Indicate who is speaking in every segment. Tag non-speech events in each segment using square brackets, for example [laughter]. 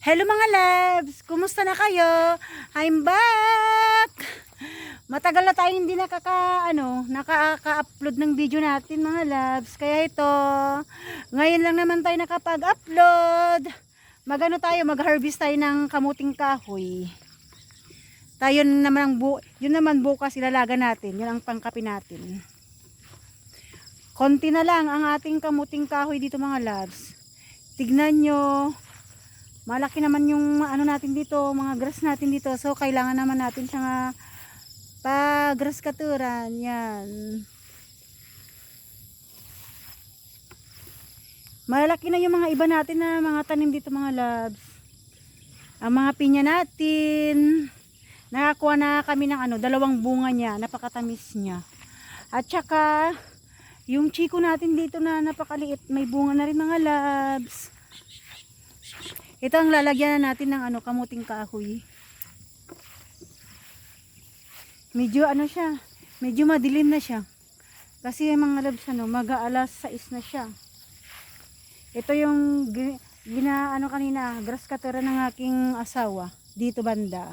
Speaker 1: Hello mga loves! Kumusta na kayo? I'm back! Matagal na tayong hindi nakaka, ano, nakaka-upload ng video natin mga loves. Kaya ito, ngayon lang naman tayo nakapag-upload. Magano tayo, mag-harvest tayo ng kamuting kahoy. Tayo naman ang bu yun naman bukas ilalaga natin. Yun ang pangkapi natin. Konti na lang ang ating kamuting kahoy dito mga loves. Tignan nyo, malaki naman yung ano natin dito, mga grass natin dito. So, kailangan naman natin siya nga pa grass katuran. Yan. Malaki na yung mga iba natin na mga tanim dito mga labs. Ang mga pinya natin. Nakakuha na kami ng ano, dalawang bunga niya. Napakatamis niya. At saka, yung chiko natin dito na napakaliit, may bunga na rin mga labs. Ito ang lalagyan na natin ng ano, kamuting kahoy. Medyo ano siya, medyo madilim na siya. Kasi yung mga labs ano, mag-aalas 6 na siya. Ito yung gi- gina ano kanina, grass cutter ng aking asawa dito banda.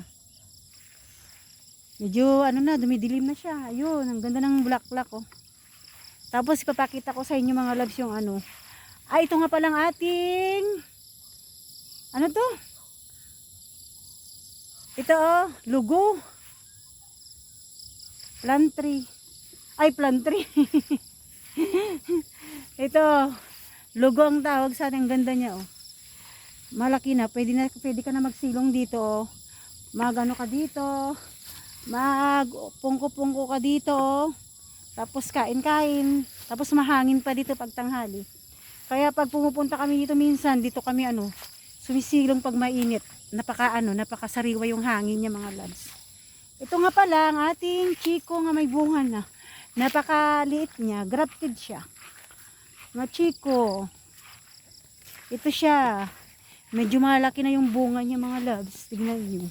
Speaker 1: Medyo ano na, dumidilim na siya. Ayun, ang ganda ng bulaklak oh. Tapos ipapakita ko sa inyo mga loves yung ano. Ah, ito nga palang ating ano to? Ito oh, lugo. Plant tree. Ay, plant tree. [laughs] ito, lugo ang tawag sa. Ang ganda niya oh. Malaki na. Pwede, na, pwede ka na magsilong dito oh. Magano ka dito. Mag pungko-pungko ka dito oh. Tapos kain-kain. Tapos mahangin pa dito pag tanghali. Kaya pag pumupunta kami dito minsan, dito kami ano, sumisilong pag mainit. Napaka ano, napakasariwa yung hangin niya mga lads. Ito nga pala ang ating chiko nga may bunga na. Napakaliit niya, grafted siya. Mga chiko. Ito siya. Medyo malaki na yung bunga niya mga loves. Tignan niyo.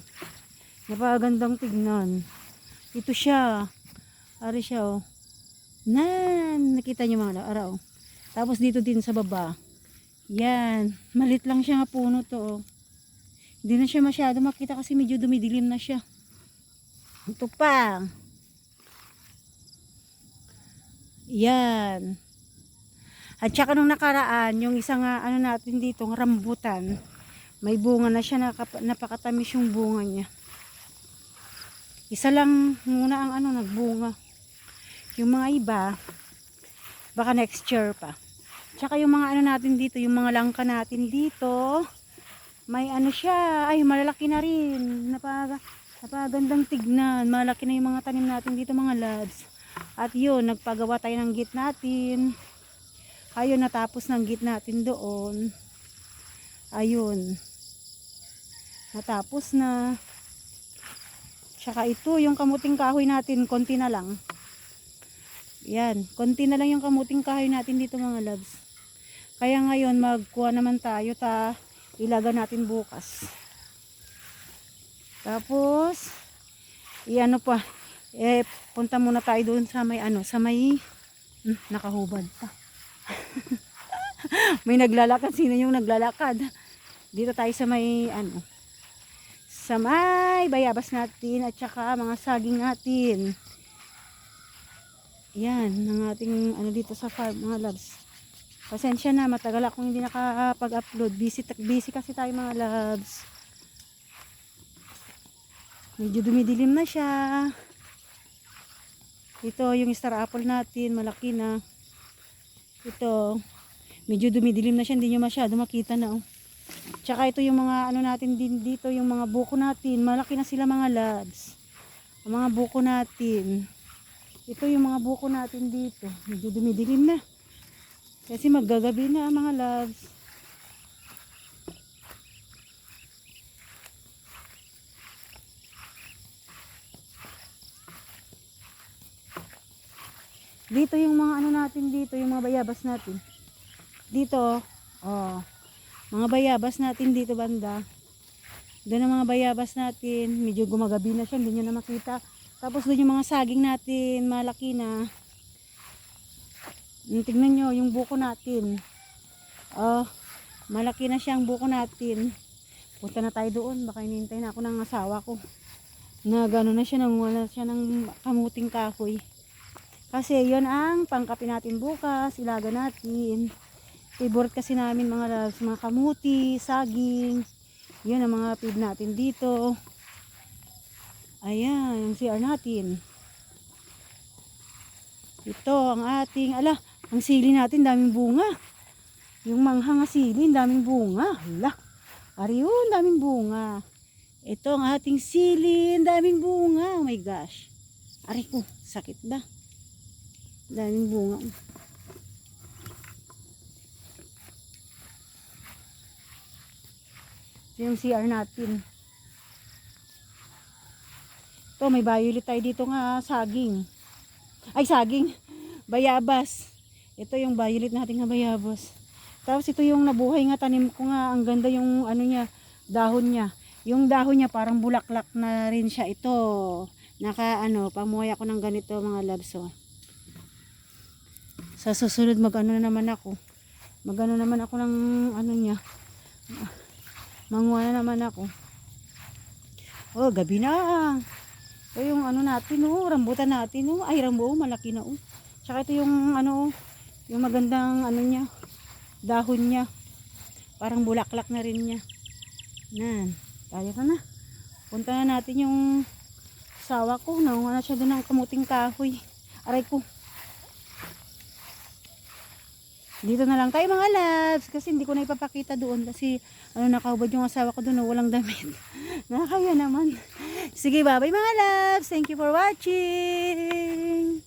Speaker 1: Napakagandang tignan. Ito siya. Ari siya oh. Nan, nakita niyo mga araw. Tapos dito din sa baba. Yan, malit lang siya nga puno to. oh. Hindi na siya masyado makita kasi medyo dumidilim na siya. Ito pa. Yan. At saka nung nakaraan, yung isang ano natin dito, rambutan, may bunga na siya, nakap- napakatamis yung bunga niya. Isa lang muna ang ano, nagbunga. Yung mga iba, baka next year pa. Tsaka yung mga ano natin dito, yung mga langka natin dito, may ano siya, ay malalaki na rin. Napaga, napagandang tignan. Malaki na yung mga tanim natin dito mga lads. At yun, nagpagawa tayo ng git natin. Ayun, natapos ng git natin doon. Ayun. Natapos na. Tsaka ito, yung kamuting kahoy natin, konti na lang. Yan, konti na lang yung kamuting kahoy natin dito mga loves. Kaya ngayon, magkuha naman tayo, ta, ilaga natin bukas. Tapos, iano pa, eh, punta muna tayo doon sa may ano, sa may, hmm, nakahubad pa. [laughs] may naglalakad, sino yung naglalakad? Dito tayo sa may, ano, sa may bayabas natin at saka mga saging natin. Yan, ng ating ano dito sa farm, mga loves. Pasensya na, matagal akong hindi nakapag-upload. Busy, busy kasi tayo mga loves. Medyo dumidilim na siya. Ito, yung star apple natin, malaki na. Ito, medyo dumidilim na siya, hindi nyo masyado makita na. Oh. Tsaka ito yung mga ano natin din dito, yung mga buko natin. Malaki na sila mga loves. Ang mga buko natin. Ito yung mga buko natin dito. Medyo dumidilim na. Kasi maggagabi na mga loves. Dito yung mga ano natin dito, yung mga bayabas natin. Dito, oh. Mga bayabas natin dito banda. Doon ang mga bayabas natin, medyo gumagabi na siya, hindi nyo na makita. Tapos doon yung mga saging natin, malaki na. Tingnan nyo, yung buko natin. Oh, malaki na siya ang buko natin. Punta na tayo doon. Baka hinihintay na ako ng asawa ko. Na gano'n na siya, nanguha na siya ng kamuting kahoy. Kasi yon ang pangkapi natin bukas, ilaga natin. Favorite kasi namin mga loves, mga kamuti, saging. Yun ang mga feed natin dito. Ayan, yung CR natin. Ito ang ating, ala, ang sili natin, daming bunga. Yung manghang sili, daming bunga. Ala, ariyo, daming bunga. Ito ang ating sili, daming bunga. Oh my gosh. Ari ko, sakit ba? Daming bunga. Ito yung CR natin. Ito, may violet tayo dito nga saging. Ay, saging. Bayabas. Ito yung violet natin nga bayabas. Tapos ito yung nabuhay nga tanim ko nga. Ang ganda yung ano niya, dahon niya. Yung dahon niya parang bulaklak na rin siya. Ito, naka ano, pamuhay ako ng ganito mga loves. Oh. Sa susunod mag ano na naman ako. Mag ano naman ako ng ano niya. Manguha na naman ako. Oh, gabi na. Ito yung ano natin, oh, rambutan natin, oh. Ay, rambo, oh, malaki na, oh. Tsaka ito yung, ano, yung magandang, ano niya, dahon niya. Parang bulaklak na rin niya. Nan, kaya ka na. Punta na natin yung sawa ko. Naunga na siya doon ng kamuting kahoy. Aray ko. Dito na lang tayo mga labs kasi hindi ko na ipapakita doon kasi ano nakahubad yung asawa ko doon walang damit. [laughs] Nakakaya naman. Sige, bye-bye mga labs. Thank you for watching.